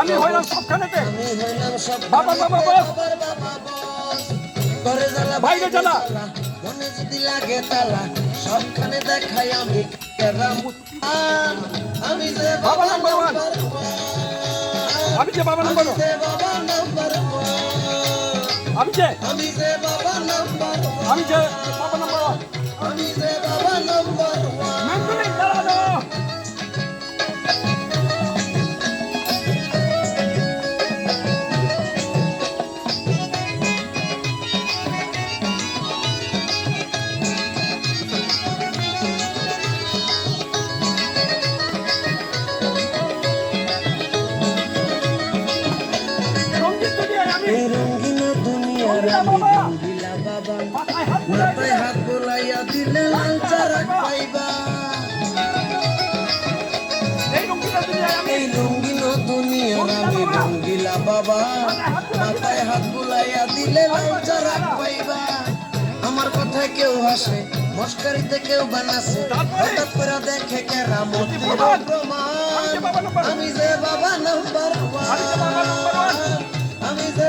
আমি হইলাম। সবখানেতে বাবা, বাবা, বস। ঘরে জ্বালা, বাইরে জ্বালা। মনে যদি লাগে তালা সবখানে দেখাই আমি আমি যে বাবা নাম্বার ওয়ান। আমি যে বাবা নাম্বার ওয়ান। আমি যে আমি যে বাবা নাম্বার আমি যে দিলে বাবা মাথায় হাত বোলাইয়া দিলে আমার কথায় কেউ হাসে, মস্কারিতে কেউ বানাসে। হঠাৎ করে দেখে কেরামতির প্রমাণ আমি যে বাবা নাম্বার আমি যে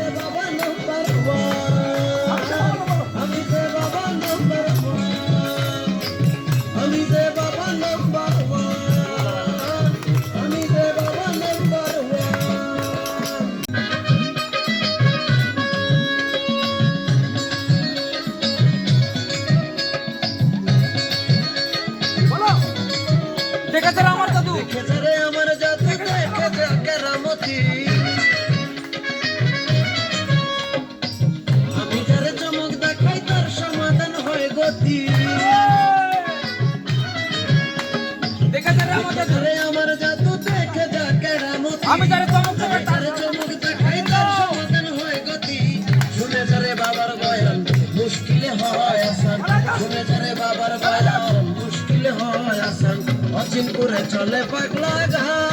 দেখেছে আমার জাদু দেখেছে রে আমার জাদু দেখেছে কেরামতি। আমি যার চমক দেখাই তার সমাধান হয় গতি। দেখেছে রে আমার জাদু দেখে যা কেরামতি। আমি যারে করে চলে পাগলা ঘাট।